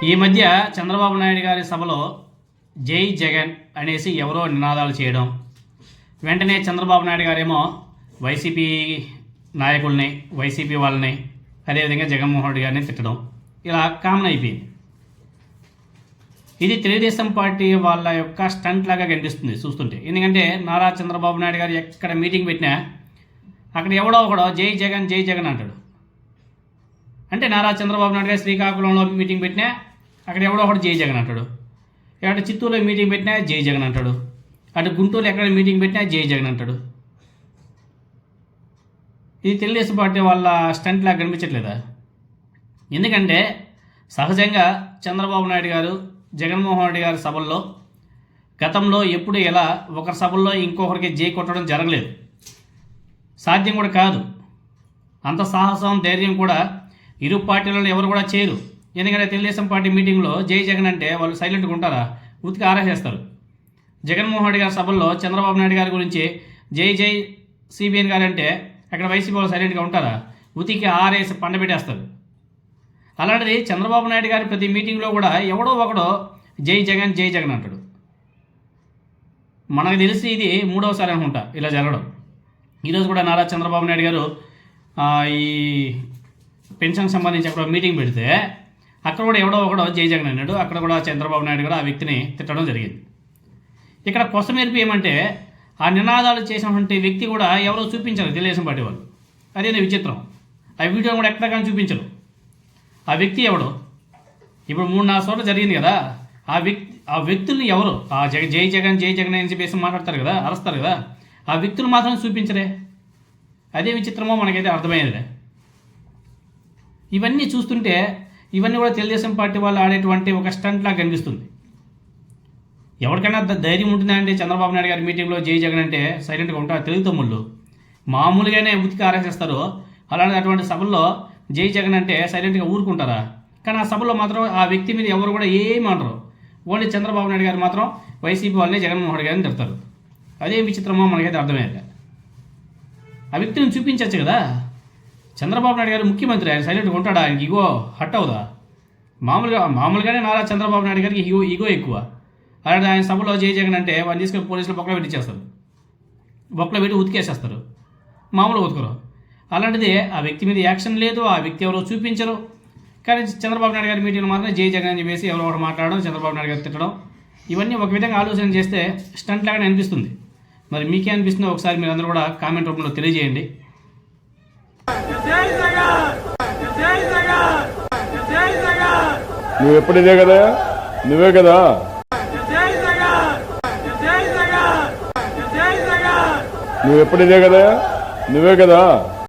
ఈ మధ్య చంద్రబాబు నాయుడు గారి సభలో జై జగన్ అనేసి ఎవరో నినాదాలు చేయడం వెంటనే చంద్రబాబు నాయుడు గారేమో వైసీపీ నాయకుల్ని వైసీపీ వాళ్ళని అదేవిధంగా జగన్మోహన్ రెడ్డి గారిని తిట్టడం ఇలా కామన్ అయిపోయింది. ఇది తెలుగుదేశం పార్టీ వాళ్ళ యొక్క స్టంట్ లాగా కనిపిస్తుంది చూస్తుంటే. ఎందుకంటే నారా చంద్రబాబు నాయుడు గారు ఎక్కడ మీటింగ్ పెట్టినా అక్కడ ఎవడో ఒకడో జై జగన్ జై జగన్ అంటాడు. అంటే నారా చంద్రబాబు నాయుడు గారు శ్రీకాకుళంలో మీటింగ్ పెట్టినా అక్కడ ఎవడో ఒకటి జై జగన్ అంటాడు. ఎక్కడ చిత్తూరులో మీటింగ్ పెట్టినా జై జగన్ అంటాడు. అటు గుంటూరులో ఎక్కడ మీటింగ్ పెట్టినా జై జగన్ అంటాడు. ఇది తెలుగుదేశం పార్టీ వాళ్ళ స్టంట్ లాగా కనిపించట్లేదా? ఎందుకంటే సహజంగా చంద్రబాబు నాయుడు గారు జగన్మోహన్ రెడ్డి గారి సభల్లో గతంలో ఎప్పుడు ఎలా ఒకరి సభల్లో ఇంకొకరికి జై కొట్టడం జరగలేదు. సాధ్యం కూడా కాదు. అంత సాహసం ధైర్యం కూడా ఇరు పార్టీలలో ఎవరు కూడా చేయరు. ఎందుకంటే తెలుగుదేశం పార్టీ మీటింగ్లో జై జగన్ అంటే వాళ్ళు సైలెంట్గా ఉంటారా? ఉతికి ఆరాసేస్తారు. జగన్మోహన్ రెడ్డి గారి సభల్లో చంద్రబాబు నాయుడు గారి గురించి జై జై సిబిఎన్ గారు అంటే అక్కడ వైసీపీ వాళ్ళు సైలెంట్గా ఉంటారా? ఉతికి ఆరేసి పండబెట్టేస్తారు. అలాంటిది చంద్రబాబు నాయుడు గారి ప్రతి మీటింగ్లో కూడా ఎవడో ఒకడో జై జగన్ జై జగన్ అంటాడు. మనకు తెలిసి ఇది మూడవసారి అనుకుంటా ఇలా జరగడం. ఈరోజు కూడా నారా చంద్రబాబు నాయుడు గారు ఈ పెన్షన్ సంబంధించి అక్కడ మీటింగ్ పెడితే అక్కడ కూడా ఎవడో ఒకడో జై జగన్ అన్నాడు. అక్కడ కూడా చంద్రబాబు నాయుడు కూడా ఆ వ్యక్తిని తిట్టడం జరిగింది. ఇక్కడ కొసమేర్పు ఏమంటే ఆ నినాదాలు చేసినటువంటి వ్యక్తి కూడా ఎవరో చూపించారు తెలుగుదేశం పార్టీ వాళ్ళు. అదే విచిత్రం. ఆ వీడియో కూడా ఎక్కడ కానీ చూపించరు. ఆ వ్యక్తి ఎవడు? ఇప్పుడు మూడు నాలుగు చోట్ల జరిగింది కదా. ఆ వ్యక్తి ఆ వ్యక్తుల్ని ఎవరు? ఆ జగ జై జగన్ జై జగన్ అని చెప్పేసి మాట్లాడతారు కదా అరుస్తారు కదా. ఆ వ్యక్తులు మాత్రం చూపించరే? అదే విచిత్రమో మనకైతే అర్థమయ్యేదిలే. ఇవన్నీ చూస్తుంటే ఇవన్నీ కూడా తెలుగుదేశం పార్టీ వాళ్ళు ఆడేటువంటి ఒక స్టంట్ లాగా కనిపిస్తుంది. ఎవరికైనా ధైర్యం ఉంటుందా అంటే చంద్రబాబు నాయుడు గారి మీటింగ్లో జై జగన్ అంటే సైలెంట్గా ఉంటారు తెలుగు తమ్ముళ్ళు. మామూలుగానే ఉతికి ఆరేసేస్తారు. అలాంటి అటువంటి సభల్లో జై జగన్ అంటే సైలెంట్గా ఊరుకుంటారా? కానీ ఆ సభలో మాత్రం ఆ వ్యక్తి మీద ఎవరు కూడా ఏమి అనరు. ఓన్లీ చంద్రబాబు నాయుడు గారు మాత్రం వైసీపీ వాళ్ళని జగన్మోహన్ రెడ్డి గారిని తిడతారు. అదే విచిత్రమో మనకైతే అర్థమయ్యాక ఆ వ్యక్తిని చూపించవచ్చు కదా? చంద్రబాబు నాయుడు గారు ముఖ్యమంత్రి ఆయన సైలెంట్గా ఉంటాడా? ఆయనకి ఇగో హట్ అవుదా? మామూలుగా మామూలుగానే నారా చంద్రబాబు నాయుడు గారికి ఇగో ఇగో ఎక్కువ. అలాంటి ఆయన సభలో జై జగన్ అంటే వాళ్ళు తీసుకొని పోలీసులు బొక్కలో పెట్టించేస్తారు బొక్కలో పెట్టి ఉతికేసేస్తారు. మామూలు ఉతకరు. అలాంటిది ఆ వ్యక్తి మీద యాక్షన్ లేదు ఆ వ్యక్తి ఎవరో చూపించరు. కానీ చంద్రబాబు నాయుడు గారి మీటింగ్లో మాత్రం జై జగన్ అని చెప్పేసి ఎవరో ఒకటి మాట్లాడడం చంద్రబాబు నాయుడు గారు తిట్టడం ఇవన్నీ ఒక విధంగా ఆలోచన చేస్తే స్టంట్ లాగానే అనిపిస్తుంది. మరి మీకే అనిపిస్తుందో ఒకసారి మీరు అందరూ కూడా కామెంట్ రూపంలో తెలియజేయండి. నువ్వు ఎప్పుడిదే కదా? నువ్వే కదా? నువ్వు ఎప్పుడిదే కదా? నువ్వే కదా?